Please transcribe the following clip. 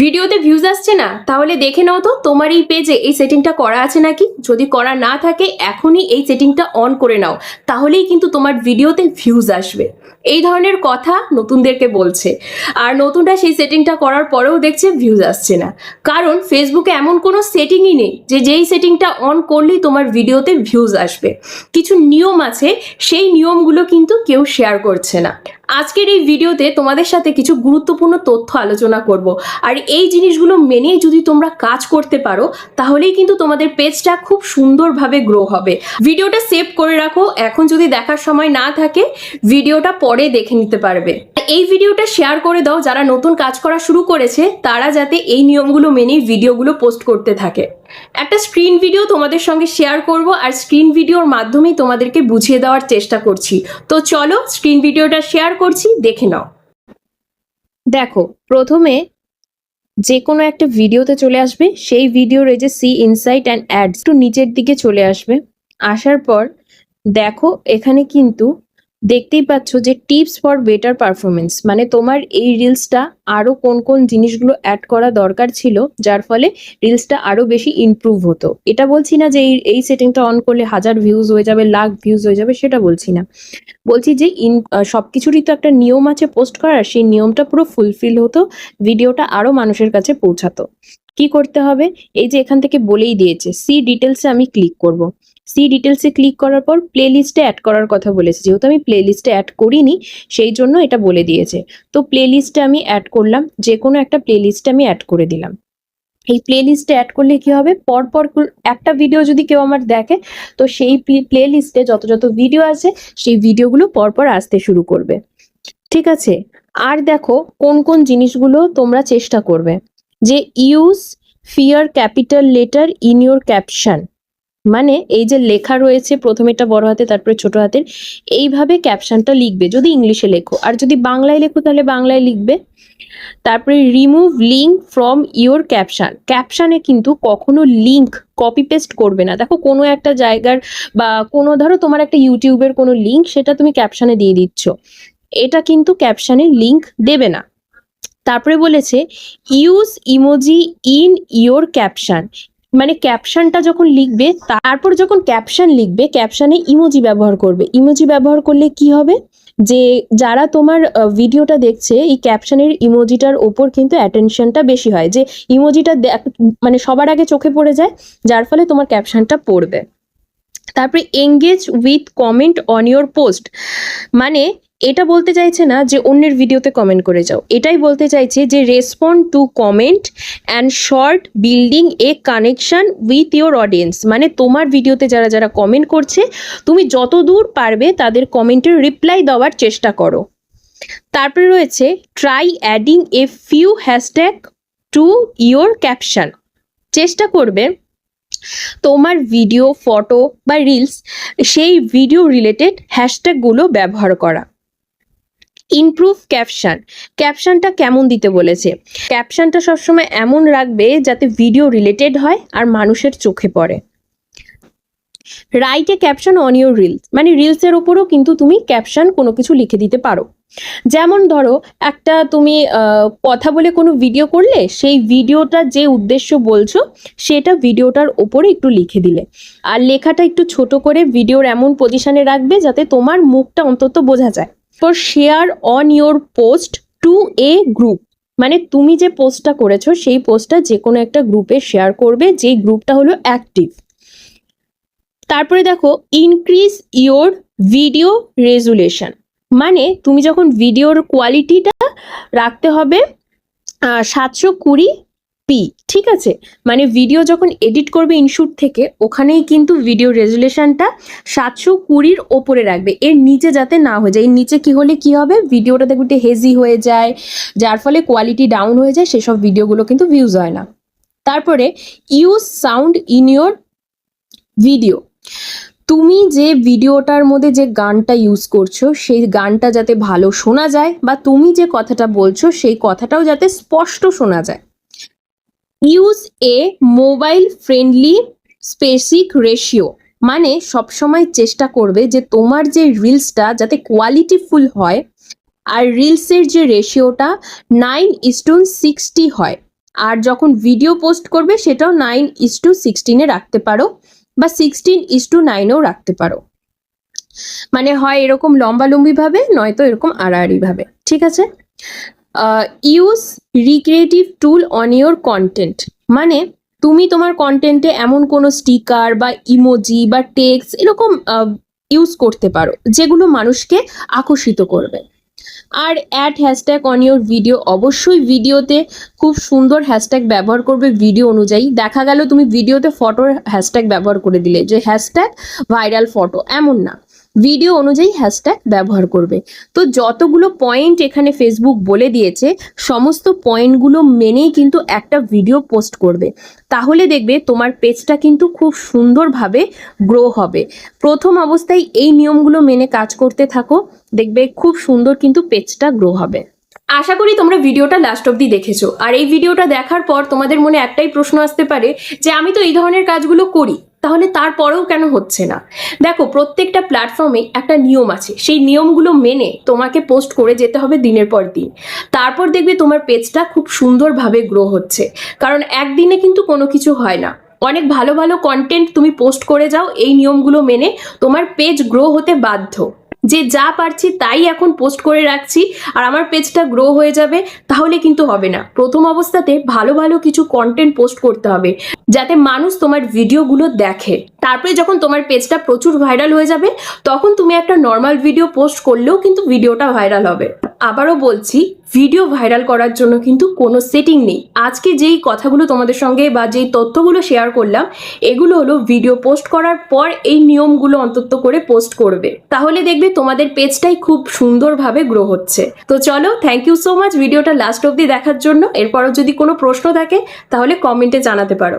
ভিডিওতে ভিউজ আসছে না, তাহলে দেখে নাও তো তোমার এই পেজে এই সেটিংটা করা আছে নাকি? যদি করা না থাকে, এখনই এই সেটিংটা অন করে নাও, তাহলেই কিন্তু তোমার ভিডিওতে ভিউজ আসবে। এই ধরনের কথা নতুনদেরকে বলছে। আর নতুনটা সেই সেটিংটা করার পরেও দেখছে ভিউজ আসছে না। কারণ ফেসবুকে এমন কোনো সেটিংই নেই যে যেই সেটিংটা অন করলেই তোমার ভিডিওতে ভিউজ আসবে। কিছু নিয়ম আছে, সেই নিয়মগুলো কিন্তু কেউ শেয়ার করছে না। আজকের এই ভিডিওতে তোমাদের সাথে কিছু গুরুত্বপূর্ণ তথ্য আলোচনা করব। আর এই জিনিসগুলো মেনেই যদি তোমরা কাজ করতে পারো, তাহলেই কিন্তু তোমাদের পেজটা খুব সুন্দরভাবে গ্রো হবে। ভিডিওটা সেভ করে রাখো, এখন যদি দেখার সময় না থাকে, ভিডিওটা পরে দেখে নিতে পারবে। এই ভিডিওটা শেয়ার করে দাও, যারা নতুন কাজ করা শুরু করেছে, তারা যাতে এই নিয়মগুলো মেনেই ভিডিওগুলো পোস্ট করতে থাকে। একটা স্ক্রিন ভিডিও তোমাদের সঙ্গে শেয়ার করব আর স্ক্রিন ভিডিওর মাধ্যমেই তোমাদেরকে বুঝিয়ে দেওয়ার চেষ্টা করছি। তো চলো স্ক্রিন ভিডিওটা শেয়ার করছি, দেখে নাও। দেখো, প্রথমে যে কোনো একটা ভিডিওতে চলে আসবে, সেই ভিডিওর এই যে সি ইনসাইট অ্যান্ড অ্যাডস একটু নিচের দিকে চলে আসবে। আসার পর দেখো, এখানে কিন্তু দেখতেই পাচ্ছ যে টিপস ফর বেটার পারফরমেন্স মানে তোমার এই রিলসটা আরও কোন কোন জিনিসগুলো অ্যাড করা দরকার ছিল, যার ফলে রিলসটা আরও বেশি ইমপ্রুভ হতো। এটা বলছি না যে এই এই সেটিংটা অন করলে হাজার ভিউজ হয়ে যাবে, লাখ ভিউজ হয়ে যাবে, সেটা বলছি না। বলছি যে ইন সব কিছুরই তো একটা নিয়ম আছে পোস্ট করার, সেই নিয়মটা পুরো ফুলফিল হতো ভিডিওটা আরও মানুষের কাছে পৌঁছাতো। কি করতে হবে? এই যে এখান থেকে বলেই দিয়েছে সি ডিটেলসে আমি ক্লিক করব। সি ডিটেলসে ক্লিক করার পর প্লে লিস্টে অ্যাড করার কথা বলেছে। যেহেতু আমি প্লে লিস্টে অ্যাড করিনি, সেই জন্য এটা বলে দিয়েছে। তো প্লে লিস্টে আমি অ্যাড করলাম যে কোনো একটা প্লে লিস্টে আমি অ্যাড করে দিলাম। এই প্লে লিস্টে অ্যাড করলে কি হবে? পরপর একটা ভিডিও যদি কেউ আমার দেখে, তো সেই প্লে লিস্টে যত যত ভিডিও আছে, সেই ভিডিওগুলো পরপর আসতে শুরু করবে। ঠিক আছে? আর দেখো কোন কোন জিনিসগুলো তোমরা চেষ্টা করবে। যে use fewer capital letter in your caption মানে এই যে লেখা রয়েছে প্রথমেটা বড় হাতে, তারপরে ছোট হাতের এইভাবে ক্যাপশনটা লিখবে, যদি ইংলিশে লেখো। আর যদি বাংলায় লেখো, তাহলে বাংলায় লিখবে। তারপরে remove link from your caption ক্যাপশনে কিন্তু কখনো লিঙ্ক কপি পেস্ট করবে না। দেখো, কোনো একটা জায়গার বা কোনো, ধরো তোমার একটা ইউটিউবের কোনো লিঙ্ক সেটা তুমি ক্যাপশনে দিয়ে দিচ্ছ। এটা কিন্তু ক্যাপশনে লিঙ্ক দেবে না। তারপরে বলেছে use emoji in your caption মানে ক্যাপশনটা যখন লিখবে, তারপর যখন ক্যাপশন লিখবে ক্যাপশনে ইমোজি ব্যবহার করবে। ইমোজি ব্যবহার করলে কি হবে? যে যারা তোমার ভিডিওটা দেখছে, এই ক্যাপশনের ইমোজিটার ওপর কিন্তু অ্যাটেনশনটা বেশি হয়। যে ইমোজিটা মানে সবার আগে চোখে পড়ে যায়, যার ফলে তোমার ক্যাপশনটা পড়বে। তারপরে engage with comment on your post মানে এটা বলতে চাইছে না যে অন্যের ভিডিওতে কমেন্ট করে যাও। এটাই বলতে চাইছে যে respond to comment and short building a connection with your audience মানে তোমার ভিডিওতে যারা যারা কমেন্ট করছে, তুমি যত দূর পারবে তাদের কমেন্টের রিপ্লাই দেওয়ার চেষ্টা করো। তারপরে রয়েছে try adding a few hashtag to your caption চেষ্টা করবে তোমার ভিডিও ফটো বা রিলস সেই ভিডিও রিলেটেড হ্যাশট্যাগুলো ব্যবহার করা। ইমপ্রুভ ক্যাপশন ক্যাপশনটা কেমন দিতে বলেছে? ক্যাপশনটা সবসময় এমন রাখবে যাতে ভিডিও রিলেটেড হয় আর মানুষের চোখে পড়ে। Write a caption on your reels মানে রিলসের ওপরও কিন্তু তুমি ক্যাপশন কোনো কিছু লিখে দিতে পারো। যেমন ধরো, একটা তুমি কথা বলে কোনো ভিডিও করলে, সেই ভিডিওটা যে উদ্দেশ্য বলছো, সেটা ভিডিওটার ওপরে একটু লিখে দিলে। আর লেখাটা একটু ছোট করে ভিডিওর এমন পজিশনে রাখবে যাতে তোমার মুখটা অন্তত বোঝা যায়। For share on your post to a group মানে তুমি যে পোস্টটা করেছ, সেই পোস্টটা যে কোনো একটা গ্রুপে শেয়ার করবে, যেই গ্রুপটা হলো অ্যাক্টিভ তারপরে দেখো ইনক্রিজ ইওর ভিডিও রেজুলেশন মানে তুমি যখন ভিডিওর কোয়ালিটিটা রাখতে হবে সাতশো কুড়ি পি ঠিক আছে? মানে ভিডিও যখন এডিট করবে ইনশুট থেকে, ওখানেই কিন্তু ভিডিও রেজুলেশনটা সাতশো কুড়ির ওপরে রাখবে। এর নিচে যাতে না হয়ে যায়। এর নিচে কি হলে কি হবে? ভিডিওটা দেখবে একটু হেজি হয়ে যায়, যার ফলে কোয়ালিটি ডাউন হয়ে যায়, সেসব ভিডিওগুলো কিন্তু ভিউজ হয় না। তারপরে use sound in your video তুমি যে ভিডিওটার মধ্যে যে গানটা ইউজ করছ, সেই গানটা যাতে ভালো শোনা যায়, বা তুমি যে কথাটা বলছো, সেই কথাটাও যাতে স্পষ্ট শোনা যায়। Use a mobile friendly aspect ratio মানে সবসময় চেষ্টা করবে যে তোমার যে রিলসটা যাতে কোয়ালিটিফুল হয় আর রিলসের যে রেশিওটা নাইন ইস টু সিক্সটি হয়। আর যখন ভিডিও পোস্ট করবে সেটাও নাইন ইস টু সিক্সটিনে রাখতে পারো বা সিক্সটিন ইস টু নাইনেও রাখতে পারো। মানে হয় এরকম লম্বালম্বি ভাবে নয়তো এরকম আড়াআড়িভাবে। ঠিক আছে? Use recreative tool on your content মানে তুমি তোমার কন্টেন্টে এমন কোনো স্টিকার বা ইমোজি বা টেক্স এরকম ইউজ করতে পারো, যেগুলো মানুষকে আকর্ষিত করবে। আর add hashtag on your video অবশ্যই ভিডিওতে খুব সুন্দর হ্যাশট্যাগ ব্যবহার করবে ভিডিও অনুযায়ী। দেখা গেল তুমি ভিডিওতে ফটোর হ্যাশট্যাগ ব্যবহার করে দিলে, যে হ্যাশট্যাগ ভাইরাল ফটো এমন না। ভিডিও অনুযায়ী হ্যাশট্যাগ ব্যবহার করবে। তো যতগুলো পয়েন্ট এখানে ফেসবুক বলে দিয়েছে, সমস্ত পয়েন্টগুলো মেনেই কিন্তু একটা ভিডিও পোস্ট করবে। তাহলে দেখবে তোমার পেজটা কিন্তু খুব সুন্দরভাবে গ্রো হবে। প্রথম অবস্থায় এই নিয়মগুলো মেনে কাজ করতে থাকো, দেখবে খুব সুন্দর কিন্তু পেজটা গ্রো হবে। আশা করি তোমরা ভিডিওটা লাস্ট অবধি দেখেছ। আর এই ভিডিওটা দেখার পর তোমাদের মনে একটাই প্রশ্ন আসতে পারে যে, আমি তো এই ধরনের কাজগুলো করি। তাহলে তারপরেও কেন হচ্ছে না? দেখো, প্রত্যেকটা প্ল্যাটফর্মে একটা নিয়ম আছে। সেই নিয়মগুলো মেনে তোমাকে পোস্ট করে যেতে হবে দিনের পর দিন। তারপর দেখবে তোমার পেজটা খুব সুন্দরভাবে গ্রো হচ্ছে। কারণ একদিনে কিন্তু কোনো কিছু হয় না। অনেক ভালো ভালো কন্টেন্ট তুমি পোস্ট করে যাও, এই নিয়মগুলো মেনে তোমার পেজ গ্রো হতে বাধ্য। যে যা পারছি তাই এখন পোস্ট করে রাখছি, আর আমার পেজটা গ্রো হয়ে যাবে, তাহলে কিন্তু হবে না। প্রথম অবস্থাতে ভালো ভালো কিছু কন্টেন্ট পোস্ট করতে হবে, যাতে মানুষ তোমার ভিডিওগুলো দেখে। তারপরে যখন তোমার পেজটা প্রচুর ভাইরাল হয়ে যাবে, তখন তুমি একটা নর্মাল ভিডিও পোস্ট করলেও কিন্তু ভিডিওটা ভাইরাল হবে। আবারও বলছি ভিডিও ভাইরাল করার জন্য কিন্তু কোনো সেটিং নেই। আজকে যেই কথাগুলো তোমাদের সঙ্গে বা যেই তথ্যগুলো শেয়ার করলাম, এগুলো হলো ভিডিও পোস্ট করার পর এই নিয়মগুলো অন্তত করে পোস্ট করবে। তাহলে দেখবে তোমাদের পেজটাই খুব সুন্দরভাবে গ্রো হচ্ছে। তো চলো থ্যাংক ইউ সো মাচ ভিডিওটা লাস্ট অবধি দেখার জন্য। এরপরও যদি কোনো প্রশ্ন থাকে, তাহলে কমেন্টে জানাতে পারো।